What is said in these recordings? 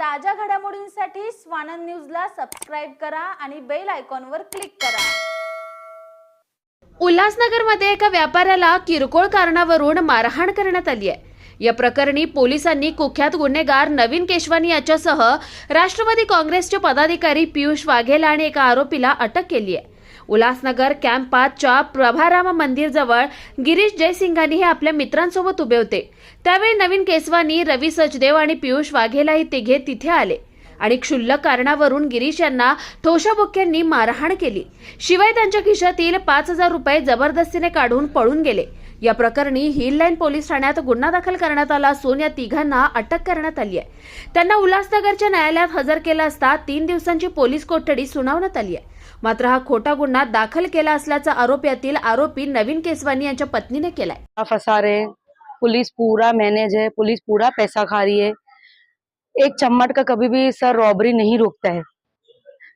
ताज्या घडामोडींसाठी स्वानंद न्यूजला सबस्क्राईब करा आणि बेल आयकॉनवर क्लिक करा. उल्हासनगरमध्ये एका व्यापाऱ्याला किरकोळ कारणावरून मारहाण करण्यात आली आहे. या प्रकरणी पोलिसांनी कुख्यात गुन्हेगार नवीन केशवानी याच्यासह राष्ट्रवादी काँग्रेसचे पदाधिकारी पियुष वाघेला आणि एका आरोपीला अटक केली आहे. उल्हासनगर कॅम्प पाचच्या प्रभाराम मंदिरजवळ गिरीश जयसिंघानी हे आपल्या मित्रांसोबत उभे होते. त्यावेळी नवीन केसवानी रवी सचदेव आणि पियुष वाघेला हे तिघे तिथे आले. आणि क्षुल्लक कारणावरून गिरीश यांना ठोशाबुक्यांनी मारहाण केली. शिवाय त्यांच्या खिशातील पाच हजार रुपये जबरदस्तीने काढून पळून गेले. या प्रकरणी हिल लाईन पोलीस ठाण्यात गुन्हा दाखल करण्यात आला असून या तिघांना अटक करण्यात आली आहे. त्यांना उल्हासनगरच्या न्यायालयात हजर केला असता तीन दिवसांची पोलीस कोठडी सुनावण्यात आली आहे. मात्र हा खोटा गुन्हा दाखल केला असल्याचा आरोप यातील आरोपी नवीन केसवानी यांच्या पत्नीने केलाय. फसा फंसा रहे हैं पुलिस पूरा मैनेज है पुलिस पूरा पैसा खा रही है. एक चम्मट का कभी भी सर रॉबरी नहीं रोकता है।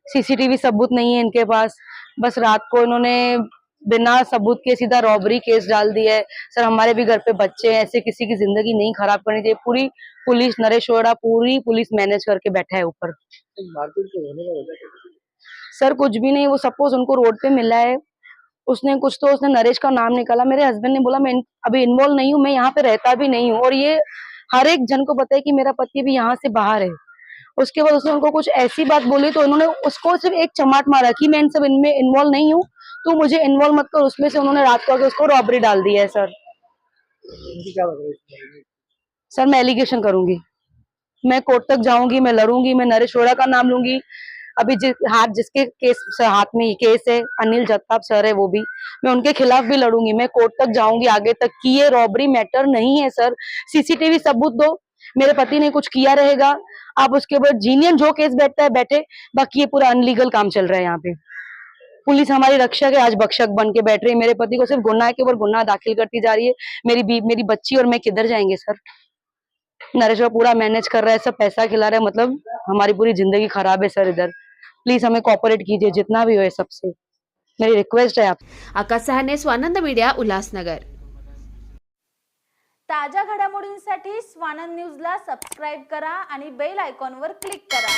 सीसीटीवी सबूत नहीं है इनके पास। बस रात को इन्होंने बिना सबूत के सीधा रॉबरी केस डाल दिया है। सर हमारे भी घर पे बच्चे हैं ऐसे किसी की ज़िंदगी नहीं खराब करनी चाहिए। पूरी पुलिस नरेश पूरी पुलिस मैनेज करके बैठा है ऊपर। तो है? सर कुछ भी नहीं वो सपोज़ उनको रोड पे मिला है। उसने कुछ तो उसने नरेश का नाम निकाला। मेरे हस्बैंड ने बोला मैं अभी इन्वॉल्व नहीं हूँ मैं यहाँ पे रहता भी नहीं हूँ। और ये हर एक जन को है कि मेरा पति भी यहाँ से बाहर है। उसके बाद उसने उनको कुछ ऐसी बात बोली तो उन्होंने उसको सिर्फ़ एक चमाट मारा कि मैं इन सब इनमें इन्वॉल्व नहीं हूँ तो मुझे इन्वॉल्व मत कर। उसमें से उन्होंने रात को आके उसको रॉबरी डाल दी है सर? सर मैं एलिगेशन करूँगी। मैं कोर्ट तक जाऊँगी, मैं लड़ूँगी, मैं नरेश वोरा का नाम लूँगी। अभी जिस हाथ जिसके केस हाथ में केस है अनिल जगताप सर है वो भी। मैं उनके खिलाफ भी लड़ूँगी मैं कोर्ट तक जाऊँगी आगे तक कि ये रॉबरी मैटर नहीं है सर। सीसीटीवी सबूत दो मेरे पति ने कुछ किया रहेगा। आप उसके ऊपर जीनियन जो केस बैठता है बैठे बाकी ये पूरा अनलीगल काम चल रहा है यहाँ पे। पुलिस हमारी रक्षक है आज बख्शक बन के बैठ रही है। मेरे पति को सिर्फ़ गुनाह के ऊपर गुनाह दाखिल करती जा रही है। मेरी बी, मेरी बच्ची और मैं किधर जाएँगे सर? नरेश पूरा मैनेज कर रहा है सब पैसा खिला रहा है मतलब हमारी पूरी ज़िंदगी खराब है सर इधर। प्लीज हमें कॉपरेट कीजिए जितना भी हो ये सबसे। मेरी रिक्वेस्ट है आप आकाश सहाने स्वानंद मीडिया उल्हासनगर। ताज्या घडामोडींसाठी स्वानंद न्यूजला सबस्क्राईब करा आणि बेल आयकॉनवर क्लिक करा.